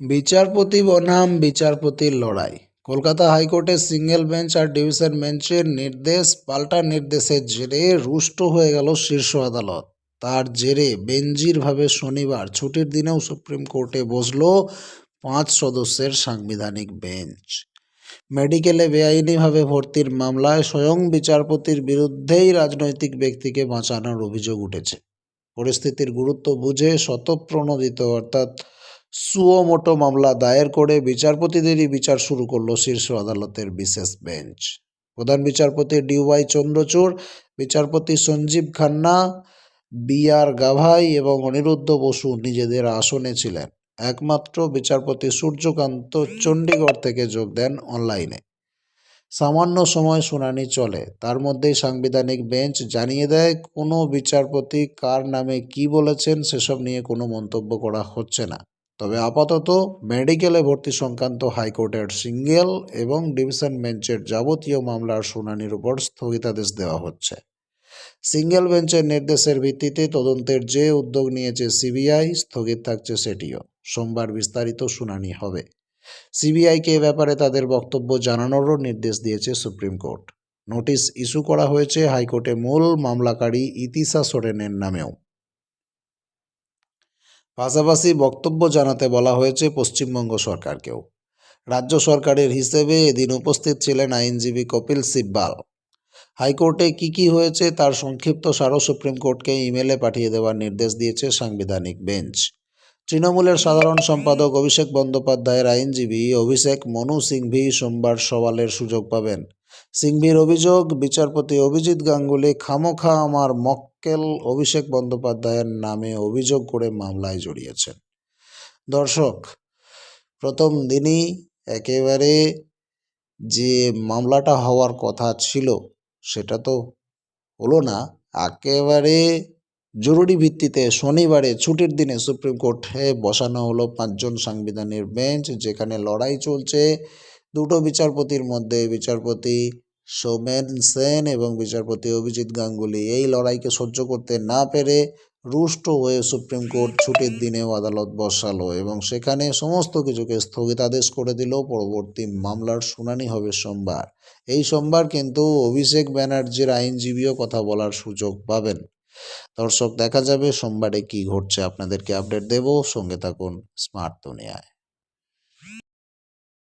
বিচারপতি বনাম বিচারপতির লড়াই। কলকাতা হাইকোর্টের সিঙ্গেল বেঞ্চ আর ডিভিশন বেঞ্চের নির্দেশ, পাল্টা নির্দেশের জেরে রুষ্ট হয়ে গেল শীর্ষ আদালত। তার জেরে বেঞ্জিরভাবে শনিবার ছুটির দিনেও সুপ্রিম কোর্টে বসল পাঁচ সদস্যের সাংবিধানিক বেঞ্চ। মেডিকেলে বেআইনিভাবে ভর্তির মামলায় স্বয়ং বিচারপতির বিরুদ্ধেই রাজনৈতিক ব্যক্তিকে বাঁচানোর অভিযোগ উঠেছে। পরিস্থিতির গুরুত্ব বুঝে শতপ্রণোদিত, অর্থাৎ সুওমোটো মামলা দায়ের করে বিচারপতিদেরই বিচার শুরু করল শীর্ষ আদালতের বিশেষ বেঞ্চ। প্রধান বিচারপতি ডিওয়াই চন্দ্রচূড়, বিচারপতি সঞ্জীব খান্না বি আর গাভাই এবং অনিরুদ্ধ বসু নিজেদের আসনে ছিলেন। একমাত্র বিচারপতি সূর্যকান্ত চণ্ডীগড় থেকে যোগ দেন অনলাইনে। সামান্য সময় শুনানি চলে। তার মধ্যেই সাংবিধানিক বেঞ্চ জানিয়ে দেয়, কোনো বিচারপতি কার নামে কি বলেছেন সেসব নিয়ে কোনো মন্তব্য করা হচ্ছে না। তবে আপাতত মেডিকেলে ভর্তি সংক্রান্ত হাইকোর্টের সিঙ্গেল এবং ডিভিশন বেঞ্চের যাবতীয় মামলার শুনানির উপর স্থগিতাদেশ দেওয়া হচ্ছে। সিঙ্গেল বেঞ্চের নির্দেশের ভিত্তিতে তদন্তের যে উদ্যোগ নিয়েছে সিবিআই, স্থগিত থাকছে সেটিও। সোমবার বিস্তারিত শুনানি হবে। সিবিআইকে এ ব্যাপারে তাদের বক্তব্য জানানোরও নির্দেশ দিয়েছে সুপ্রিম কোর্ট। নোটিশ ইস্যু করা হয়েছে হাইকোর্টে মূল মামলাকারী ইতিশা সোরেনের নামেও। পাশাপাশি বক্তব্য জানাতে বলা হয়েছে পশ্চিমবঙ্গ সরকারকেও। রাজ্য সরকারের হিসেবে এদিন উপস্থিত ছিলেন আইনজীবী কপিল সিব্বাল। হাইকোর্টে কি কি হয়েছে তার সংক্ষিপ্ত সারও সুপ্রিম কোর্টকে ইমেলে পাঠিয়ে দেওয়ার নির্দেশ দিয়েছে সাংবিধানিক বেঞ্চ। তৃণমূলের সাধারণ সম্পাদক অভিষেক বন্দ্যোপাধ্যায়ের আইনজীবী অভিষেক মনু সিংভি সোমবার সওয়ালের সুযোগ পাবেন। সিংভির অভিযোগ, বিচারপতি অভিজিৎ গাঙ্গুলি খামোখা আমার মক্কেল অভিষেক বন্দ্যোপাধ্যায়ের নামে অভিযোগ করে মামলায় জড়িয়েছেন। দর্শক, প্রথম দিনই একেবারে যে মামলাটা হওয়ার কথা ছিল সেটা তো হলো না। একেবারে জরুরি ভিত্তিতে শনিবারে ছুটির দিনে সুপ্রিম কোর্টে বসানো হলো পাঁচজন সাংবিধানিক বেঞ্চ, যেখানে লড়াই চলছে। দুটো বিচারপতির মধ্যে বিচারপতি সৌমেন সেন এবং বিচারপতি অভিজিৎ গাঙ্গুলি এই লড়াইকে সহ্য করতে না পেরে রুষ্ট হয়ে সুপ্রিম কোর্ট ছুটির দিনেও আদালত বসালো এবং সেখানে সমস্ত কিছুকে স্থগিতাদেশ করে দিল। পরবর্তী মামলার শুনানি হবে সোমবার। এই সোমবার কিন্তু অভিষেক ব্যানার্জির আইনজীবীও কথা বলার সুযোগ পাবেন। দর্শক, দেখা যাবে সোমবারে কি ঘটছে। আপনাদেরকে আপডেট দেব। সঙ্গে থাকুন স্মার্ট দুনিয়ায়।